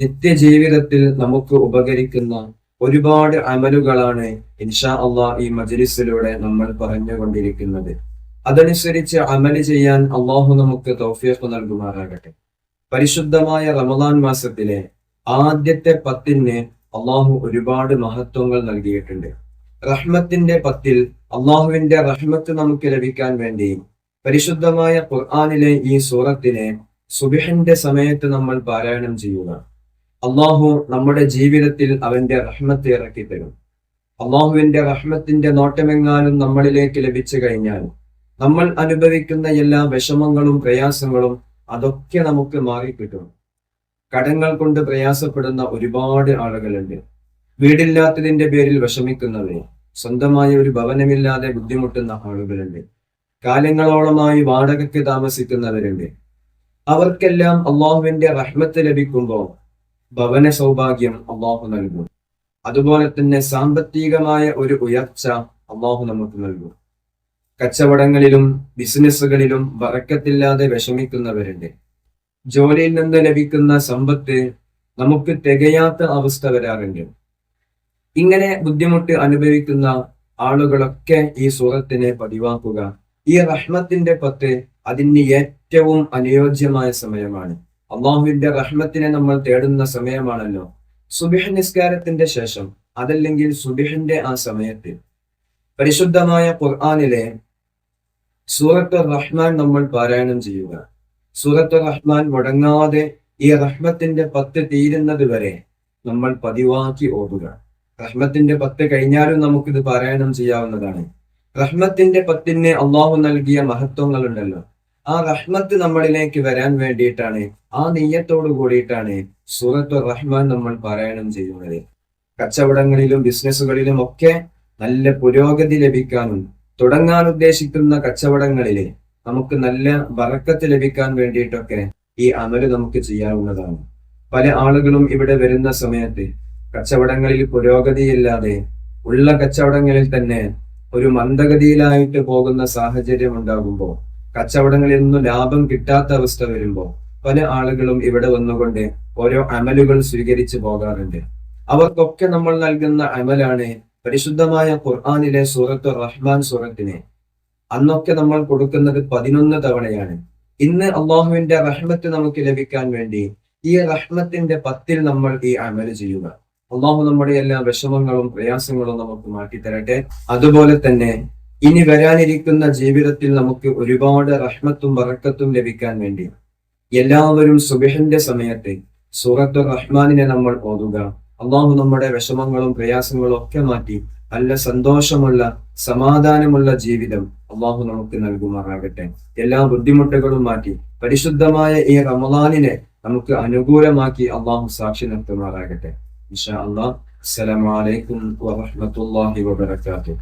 നിത്യജീവിതത്തിൽ നമുക്ക് ഉപകരിക്കുന്ന ഒരുപാട് അമലുകളാണ് ഇൻഷാ അള്ളാഹ് ഈ മജ്ലിസിലൂടെ നമ്മൾ പറഞ്ഞുകൊണ്ടിരിക്കുന്നത്. അതനുസരിച്ച് അമൽ ചെയ്യാൻ അള്ളാഹു നമുക്ക് തൗഫീഖ് നൽകുമാറാകട്ടെ. പരിശുദ്ധമായ റമദാൻ മാസത്തിലെ ആദ്യത്തെ പത്തിന് അള്ളാഹു ഒരുപാട് മഹത്വങ്ങൾ നൽകിയിട്ടുണ്ട്. റഹ്മത്തിന്റെ പത്തിൽ അള്ളാഹുവിന്റെ റഹ്മത്ത് നമുക്ക് ലഭിക്കാൻ വേണ്ടി പരിശുദ്ധമായ ഖുർആാനിലെ ഈ സൂറത്തിനെ സുബിഹന്റെ സമയത്ത് നമ്മൾ പാരായണം ചെയ്യുക. അള്ളാഹു നമ്മുടെ ജീവിതത്തിൽ അവന്റെ റഹ്മത്ത് ഇറക്കി തരും. അള്ളാഹുവിന്റെ റഹ്മത്തിന്റെ നോട്ടമെങ്ങാനും നമ്മളിലേക്ക് ലഭിച്ചു കഴിഞ്ഞാൽ നമ്മൾ അനുഭവിക്കുന്ന എല്ലാ വിഷമങ്ങളും പ്രയാസങ്ങളും അതൊക്കെ നമുക്ക് മാറിക്കിട്ടും. കടങ്ങൾ കൊണ്ട് പ്രയാസപ്പെടുന്ന ഒരുപാട് ആളുകളുണ്ട്. വീടില്ലാത്തതിന്റെ പേരിൽ വിഷമിക്കുന്നവർ സ്വന്തമായ ഒരു ഭവനമില്ലാതെ ബുദ്ധിമുട്ടുന്ന ആളുകളുണ്ട്. കാലങ്ങളോളമായി വാടകയ്ക്ക് താമസിക്കുന്നവരുണ്ട്. അവർക്കെല്ലാം അള്ളാഹുവിന്റെ റഹ്മത്ത് ലഭിക്കുമ്പോൾ ഭവന സൗഭാഗ്യം അള്ളാഹു നൽകും. അതുപോലെ തന്നെ സാമ്പത്തികമായ ഒരു ഉയർച്ച അള്ളാഹു നമുക്ക് നൽകും. കച്ചവടങ്ങളിലും ബിസിനസ്സുകളിലും വറക്കത്തില്ലാതെ വിഷമിക്കുന്നവരുണ്ട്. ജോലിയിൽ നിന്ന് ലഭിക്കുന്ന സമ്പത്ത് നമുക്ക് തികയാത്ത അവസ്ഥ വരാറുണ്ട്. ഇങ്ങനെ ബുദ്ധിമുട്ട് അനുഭവിക്കുന്ന ആളുകളൊക്കെ ഈ സൂറത്തിനെ പതിവാക്കുക. ഈ റഹ്മത്തിന്റെ പത്ത് അതിന് ഏറ്റവും അനുയോജ്യമായ സമയമാണ്. അള്ളാഹുവിന്റെ റഹ്മത്തിനെ നമ്മൾ തേടുന്ന സമയമാണല്ലോ. സുബിഹ് നിസ്കാരത്തിന്റെ ശേഷം അതല്ലെങ്കിൽ സുബിഹിന്റെ ആ സമയത്തിൽ പരിശുദ്ധമായ ഖുർആാനിലെ സൂറത്ത് റഹ്മാൻ നമ്മൾ പാരായണം ചെയ്യുക. സൂറത്ത് റഹ്മാൻ മുടങ്ങാതെ ഈ റഹ്മത്തിന്റെ പത്ത് തീരുന്നത് വരെ നമ്മൾ പതിവാക്കി ഓടുക റഹ്മത്തിന്റെ പത്ത് കഴിഞ്ഞാലും നമുക്കിത് പാരായണം ചെയ്യാവുന്നതാണ്. റഹ്മത്തിന്റെ പത്തിന് അള്ളാഹു നൽകിയ മഹത്വങ്ങൾ ഉണ്ടല്ലോ ആ റഹ്മത്ത് നമ്മളിലേക്ക് വരാൻ വേണ്ടിയിട്ടാണ് ആ നെയ്യത്തോട് കൂടിയിട്ടാണ് സൂറത്ത് റഹ്മാൻ നമ്മൾ പാരായണം ചെയ്യുന്നത്. കച്ചവടങ്ങളിലും ബിസിനസ്സുകളിലും ഒക്കെ നല്ല പുരോഗതി ലഭിക്കാനും തുടങ്ങാൻ ഉദ്ദേശിക്കുന്ന കച്ചവടങ്ങളിലെ നമുക്ക് നല്ല വറക്കത്ത് ലഭിക്കാൻ വേണ്ടിയിട്ടൊക്കെ ഈ അമൽ നമുക്ക് ചെയ്യാവുന്നതാണ്. പല ആളുകളും ഇവിടെ വരുന്ന സമയത്ത് കച്ചവടങ്ങളിൽ പുരോഗതിയില്ലാതെ ഉള്ള കച്ചവടങ്ങളിൽ തന്നെ ഒരു മന്ദഗതിയിലായിട്ട് പോകുന്ന സാഹചര്യം ഉണ്ടാകുമ്പോൾ കച്ചവടങ്ങളിൽ നിന്നും ലാഭം കിട്ടാത്ത അവസ്ഥ വരുമ്പോൾ പല ആളുകളും ഇവിടെ വന്നുകൊണ്ട് ഓരോ അമലുകൾ സ്വീകരിച്ചു പോകാറുണ്ട്. അവർക്കൊക്കെ നമ്മൾ നൽകുന്ന അമലാണ് പരിശുദ്ധമായ ഖുർആാനിലെ സൂറത്ത് റഹ്മാൻ സൂറത്തിനെ. അന്നൊക്കെ നമ്മൾ കൊടുക്കുന്നത് പതിനൊന്ന് തവണയാണ്. ഇന്ന് അള്ളാഹുവിന്റെ റഹ്മത്ത് നമുക്ക് ലഭിക്കാൻ വേണ്ടി ഈ റഹ്മത്തിന്റെ പത്തിൽ നമ്മൾ ഈ അമൽ ചെയ്യുക. അള്ളാഹു നമ്മുടെ എല്ലാ വിഷമങ്ങളും പ്രയാസങ്ങളും നമുക്ക് മാറ്റി തരട്ടെ അതുപോലെ തന്നെ ഇനി വരാനിരിക്കുന്ന ജീവിതത്തിൽ നമുക്ക് ഒരുപാട് റഹ്മത്തും വറക്കത്തും ലഭിക്കാൻ വേണ്ടി എല്ലാവരും സുബിഹന്റെ സമയത്ത് സൂറത്ത് റഹ്മാനിനെ നമ്മൾ ഓതുക. അള്ളാഹു നമ്മുടെ വിഷമങ്ങളും പ്രയാസങ്ങളും ഒക്കെ മാറ്റി നല്ല സന്തോഷമുള്ള സമാധാനമുള്ള ജീവിതം അള്ളാഹു നമുക്ക് നൽകുമാറാകട്ടെ. എല്ലാ ബുദ്ധിമുട്ടുകളും മാറ്റി പരിശുദ്ധമായ ഈ റമദാനിനെ നമുക്ക് അനുകൂലമാക്കി അള്ളാഹു സാക്ഷി നിർത്തുമാറാകട്ടെ. ഇൻഷാ അള്ളാഹ് അസ്സലാമലൈക്കും വറഹമത്തല്ലാഹി വബർക്കാത്തു